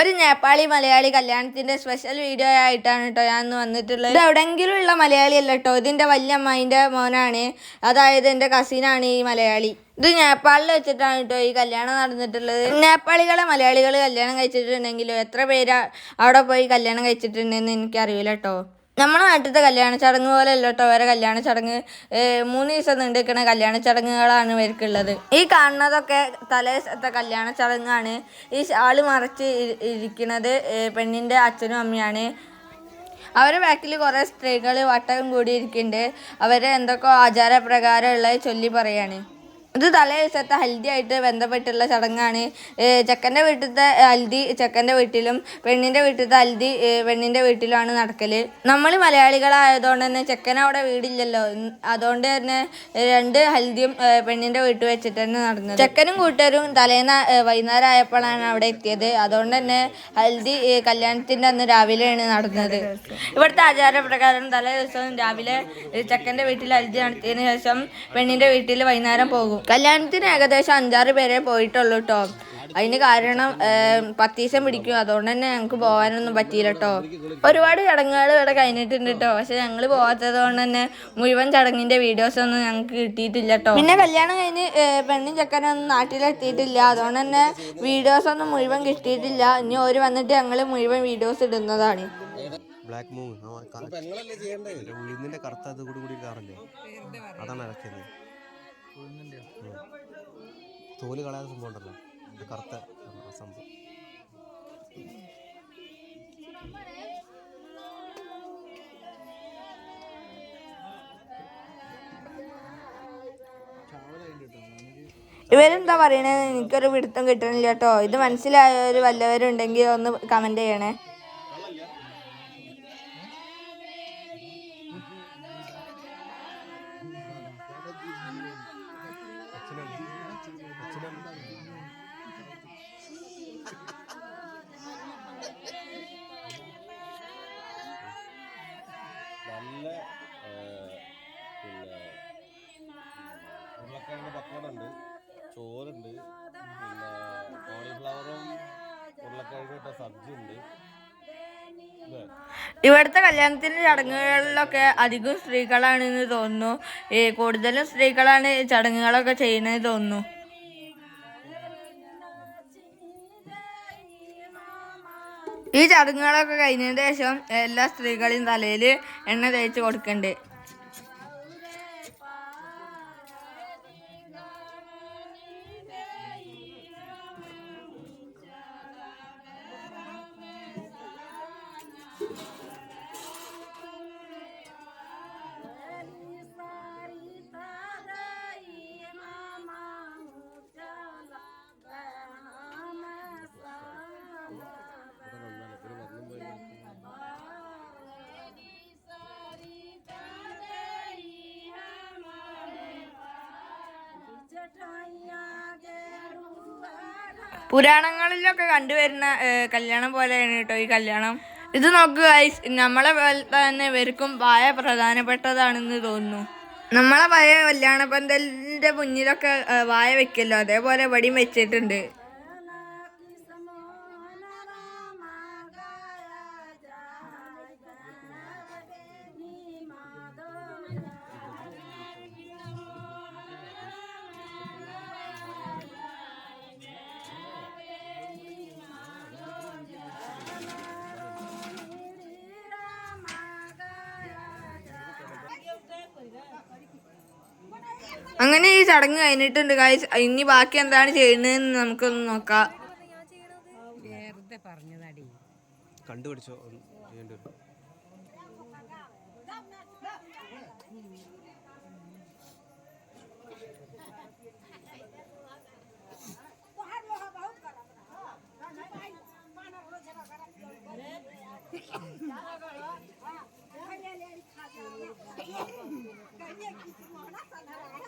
ഒരു നേപ്പാളി മലയാളി കല്യാണത്തിന്റെ special video ആയിട്ടാണ് കേട്ടോ ഞാൻ വന്നിട്ടുള്ളത്. ഇത് ഉള്ള മലയാളി അല്ല കേട്ടോ ഇതിന്റെ വല്യമ്മേന്റെ മോനാണ്. അതായത് എന്റെ കസിനാണ് ഈ മലയാളി. ഇത് നേപ്പാളിൽ വെച്ചിട്ടാണ് കേട്ടോ ഈ കല്യാണം നടന്നിട്ടുള്ളത്. നേപ്പാളികളെ മലയാളികൾ കല്യാണം കഴിച്ചിട്ടുണ്ടെങ്കിലോ? എത്ര പേരാ അവിടെ പോയി കല്യാണം കഴിച്ചിട്ടുണ്ടെന്ന് എനിക്കറിയില്ല കേട്ടോ നമ്മുടെ നാട്ടിലത്തെ കല്യാണ ചടങ്ങ് പോലെ അല്ല കേട്ടോ അവരെ കല്യാണ ചടങ്ങ് മൂന്ന് ദിവസം നീണ്ടിരിക്കുന്ന കല്യാണ ചടങ്ങുകളാണ് ഇവർക്കുള്ളത്. ഈ കാണുന്നതൊക്കെ തലേത്തെ കല്യാണ ചടങ്ങാണ്. ഈ ആൾ മറച്ച് ഇരിക്കുന്നത് പെണ്ണിന്റെ അച്ഛനും അമ്മയാണ്. അവരുടെ ബാക്കിൽ കുറേ സ്ത്രീകൾ വട്ടം കൂടിയിരിക്കുന്നുണ്ട് അവരെ എന്തൊക്കെ ആചാരപ്രകാരമുള്ള ചൊല്ലി പറയാണ്. ഇത് തലേ ദിവസത്തെ ഹൽദി ആയിട്ട് ബന്ധപ്പെട്ടുള്ള ചടങ്ങാണ്. ചെക്കന്റെ വീട്ടിലത്തെ ഹൽദി ചെക്കന്റെ വീട്ടിലും പെണ്ണിന്റെ വീട്ടിലത്തെ ഹൽദി പെണ്ണിന്റെ വീട്ടിലുമാണ് നടക്കൽ നമ്മൾ മലയാളികളായതുകൊണ്ട് തന്നെ ചെക്കൻ അവിടെ വീടില്ലല്ലോ. അതുകൊണ്ട് തന്നെ രണ്ട് ഹൽദിയും പെണ്ണിന്റെ വീട്ടിൽ വെച്ചിട്ട് തന്നെ നടന്നത്. ചെക്കനും കൂട്ടുകാരും തലേന്ന് വൈകുന്നേരം ആയപ്പോഴാണ് അവിടെ എത്തിയത്. അതുകൊണ്ട് തന്നെ ഹൽദി കല്യാണത്തിന്റെ അന്ന് രാവിലെയാണ് നടന്നത്. ഇവിടുത്തെ ആചാരപ്രകാരം തലേ ദിവസം രാവിലെ ചെക്കന്റെ വീട്ടിൽ ഹൽദി നടത്തിയതിന് ശേഷം പെണ്ണിന്റെ വീട്ടിൽ വൈകുന്നേരം പോകും. കല്യാണത്തിന് ഏകദേശം അഞ്ചാറ് പേരെ പോയിട്ടുള്ളൂ കേട്ടോ അതിന് കാരണം പത്തീസം പത്ത് ദിവസം പിടിക്കും. അതുകൊണ്ട് തന്നെ ഞങ്ങൾക്ക് പോകാനൊന്നും പറ്റിയില്ല കേട്ടോ ഒരുപാട് ചടങ്ങുകൾ ഇവിടെ കഴിഞ്ഞിട്ടുണ്ട് കേട്ടോ പക്ഷെ ഞങ്ങൾ പോകാത്തത് കൊണ്ട് തന്നെ മുഴുവൻ ചടങ്ങിന്റെ വീഡിയോസ് ഒന്നും ഞങ്ങൾക്ക് കിട്ടിയിട്ടില്ല കേട്ടോ പിന്നെ കല്യാണം കഴിഞ്ഞ് പെണ്ണും ചെക്കനൊന്നും നാട്ടിലെത്തിയിട്ടില്ല. അതുകൊണ്ട് തന്നെ വീഡിയോസ് ഒന്നും മുഴുവൻ കിട്ടിയിട്ടില്ല. ഇനി ഓര് വന്നിട്ട് ഞങ്ങൾ മുഴുവൻ വീഡിയോസ് ഇടുന്നതാണ്. ബ്ലാക്ക് മൂൺ ഉഴുന്നിന്റെ കറുത്ത അത് കൂടി കൂടി കാറല്ലേ അതാണ് ഉം. തോൽ കളയാതെ സംഭവം ഉണ്ടല്ലോ. ഇത് കറുത്ത സംഭവം. ഇവരെന്താ പറയണേ? എനിക്കൊരു പിടുത്തം കിട്ടണില്ല കേട്ടോ. ഇത് മനസ്സിലായവർ വല്ലവരുണ്ടെങ്കിൽ ഒന്ന് കമന്റ് ചെയ്യണേ. ഇവിടുത്തെ കല്യാണത്തിന്റെ ചടങ്ങുകളിലൊക്കെ അധികം സ്ത്രീകളാണെന്ന് തോന്നുന്നു. കൂടുതലും സ്ത്രീകളാണ് ചടങ്ങുകളൊക്കെ ചെയ്യുന്നത് തോന്നുന്നു. ഈ ചടങ്ങുകളൊക്കെ കഴിഞ്ഞതിന് ശേഷം എല്ലാ സ്ത്രീകളെയും തലയിൽ എണ്ണ തേച്ച് കൊടുക്കണ്ട്. പുരാണങ്ങളിലൊക്കെ കണ്ടുവരുന്ന കല്യാണം പോലെയാണ് കേട്ടോ ഈ കല്യാണം. ഇത് നോക്കുക നമ്മളെ പോലെ തന്നെ ഇവർക്കും പായ പ്രധാനപ്പെട്ടതാണെന്ന് തോന്നുന്നു. നമ്മളെ പഴയ കല്യാണ പന്തലിന്റെ മുന്നിലൊക്കെ വായ വെക്കല്ലോ. അതേപോലെ വടിയും വെച്ചിട്ടുണ്ട്. അങ്ങനെ ഈ ചടങ്ങ് കഴിഞ്ഞിട്ടുണ്ട്. Guys. ഇനി ബാക്കി എന്താണ് ചെയ്യുന്നതെന്ന് നമുക്കൊന്ന് നോക്കാം. കണ്ടുപിടിച്ചോ?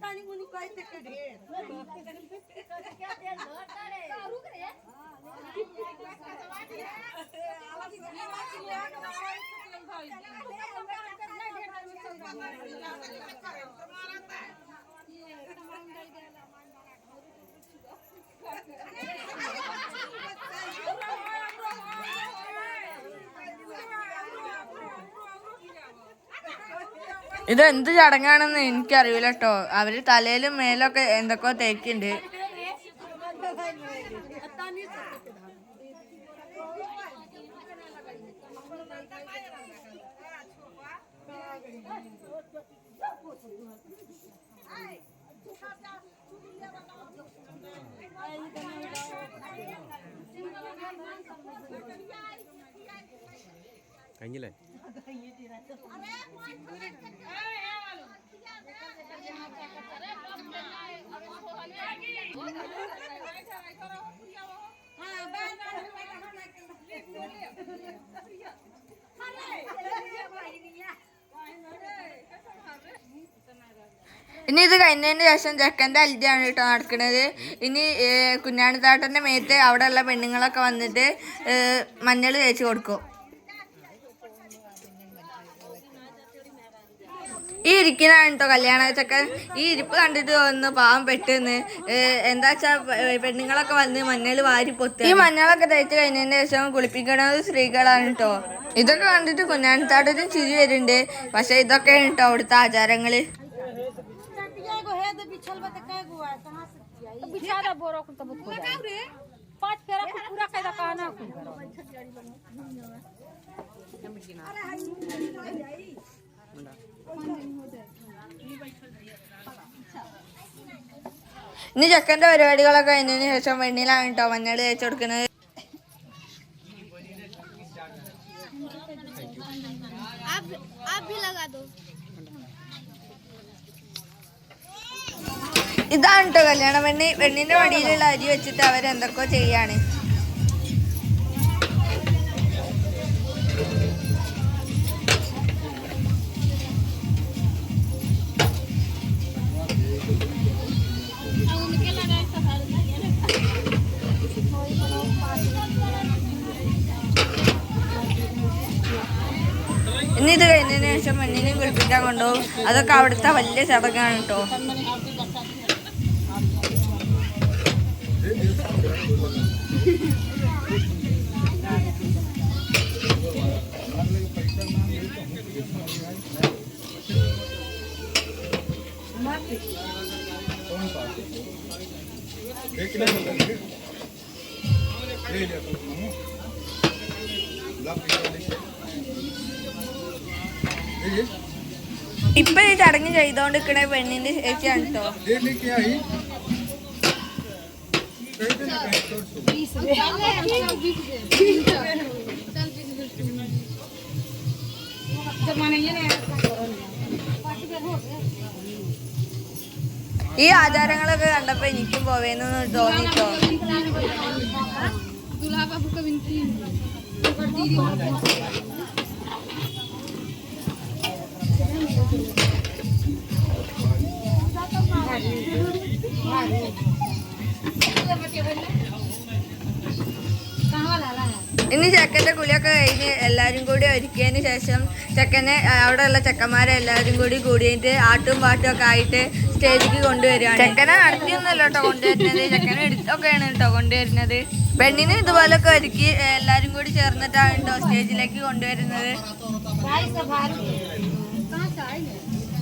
તારી મને કઈ તકે રે તમારા ഇത് എന്ത് ചടങ്ങാണെന്ന് എനിക്കറിയില്ല കേട്ടോ അവർ തലയിലും മേലൊക്കെ എന്തൊക്കെയോ തേക്കുണ്ട്. കഴിഞ്ഞില്ലേ? ഇനി ഇത് കഴിഞ്ഞതിന് ശേഷം ചെക്കന്റെ അല്ലിയാണ് കേട്ടോ നടക്കുന്നത് ഇനി കുഞ്ഞാണിത്താട്ടന്റെ മേത്ത് അവിടെയുള്ള പെണ്ണുങ്ങളൊക്കെ വന്നിട്ട് മഞ്ഞൾ തേച്ച് കൊടുക്കും. ഈ ഇരിക്കുന്നതാണ് കേട്ടോ കല്യാണ ചെക്കൻ ഈ ഇരിപ്പ് കണ്ടിട്ട് തോന്നുന്നു പാവം പെട്ടെന്ന് എന്താ വെച്ചാ പെ- പെണ്ണുങ്ങളൊക്കെ വന്ന് മഞ്ഞൾ വാരി പൊത്തി ഈ മഞ്ഞളൊക്കെ തേച്ച് കഴിഞ്ഞതിന് ശേഷം കുളിപ്പിക്കുന്നത് സ്ത്രീകളാണ് കേട്ടോ ഇതൊക്കെ കണ്ടിട്ട് കുഞ്ഞാണിത്താട്ടത്തിന് ചിരി വരുന്നുണ്ട് പക്ഷെ ഇതൊക്കെയാണ് കേട്ടോ അവിടുത്തെ ആചാരങ്ങള് बिचारा बोरो को तब को पांच फेरा को पूरा कायदा कहना को ഇനി ചെക്കന്റെ പരിപാടികളൊക്കെ കഴിഞ്ഞതിന് ശേഷം വെണ്ണിലാണ് കേട്ടോ മഞ്ഞൾ തേച്ച് കൊടുക്കുന്നത്. ഇതാണ് കേട്ടോ കല്യാണ വെണ്ണി. വെണ്ണിന്റെ വടിയിലുള്ള അരി വെച്ചിട്ട് അവരെന്തൊക്കെ ചെയ്യാണ് ഇനി ഇത് കഴിഞ്ഞതിന് ശേഷം പെണ്ണിനെ കുളിപ്പിക്കാൻ കൊണ്ടുപോകും. അതൊക്കെ അവിടുത്തെ വലിയ ചടങ്ങാണ് കേട്ടോ. ഇപ്പൊ ഈ ചടങ്ങ് ചെയ്തോണ്ടിരിക്കണ പെണ്ണിന്റെ ചേച്ചിയാണ് കേട്ടോ ഈ ആചാരങ്ങളൊക്കെ കണ്ടപ്പോ എനിക്കും പോവേന്ന് തോന്നിട്ടോ. ഇനി ചെക്കന്റെ കുളിയൊക്കെ കഴിഞ്ഞ് എല്ലാവരും കൂടി ഒരുക്കിയതിന് ശേഷം ചക്കനെ അവിടെയുള്ള ചെക്കന്മാരെ എല്ലാവരും കൂടി കൂടിയിട്ട് ആട്ടും പാട്ടും ഒക്കെ ആയിട്ട് സ്റ്റേജിക്ക് കൊണ്ടുവരികയാണ്. ചെക്കനെ നടത്തിയൊന്നുമല്ല കേട്ടോ കൊണ്ടുവരുന്നത്. ചെക്കനെ എടുത്തൊക്കെയാണ് കേട്ടോ കൊണ്ടുവരുന്നത്. പെണ്ണിനെ ഇതുപോലൊക്കെ ഒരുക്കി എല്ലാവരും കൂടി ചേർന്നിട്ടാണ് കേട്ടോ സ്റ്റേജിലേക്ക് കൊണ്ടുവരുന്നത്.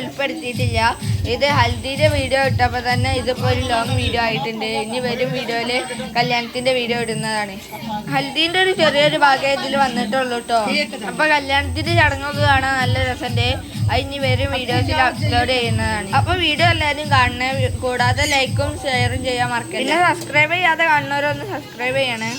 ഉൾപ്പെടുത്തിയിട്ടില്ല. ഇത് ഹൽദിയുടെ വീഡിയോ ഇട്ടപ്പോൾ തന്നെ ഇതിപ്പോൾ ഒരു ലോങ് വീഡിയോ ആയിട്ടുണ്ട്. ഇനി വരും വീഡിയോയിൽ കല്യാണത്തിന്റെ വീഡിയോ ഇടുന്നതാണ്. ഹൽദീന്റെ ഒരു ചെറിയൊരു ഭാഗമേ ഇതിൽ വന്നിട്ടുള്ളൂ കേട്ടോ അപ്പോൾ കല്യാണത്തിന്റെ ചടങ്ങൊക്കെ കാണാൻ നല്ല രസമുണ്ട് അത് ഇനി വരും വീഡിയോസിൽ അപ്ലോഡ് ചെയ്യുന്നതാണ്. അപ്പോൾ വീഡിയോ എല്ലാവരും കാണണേ. കൂടാതെ ലൈക്കും ഷെയറും ചെയ്യാൻ മറക്കരുത് പിന്നെ സബ്സ്ക്രൈബ് ചെയ്യാതെ കാണുന്നവരൊന്ന് സബ്സ്ക്രൈബ് ചെയ്യണേ.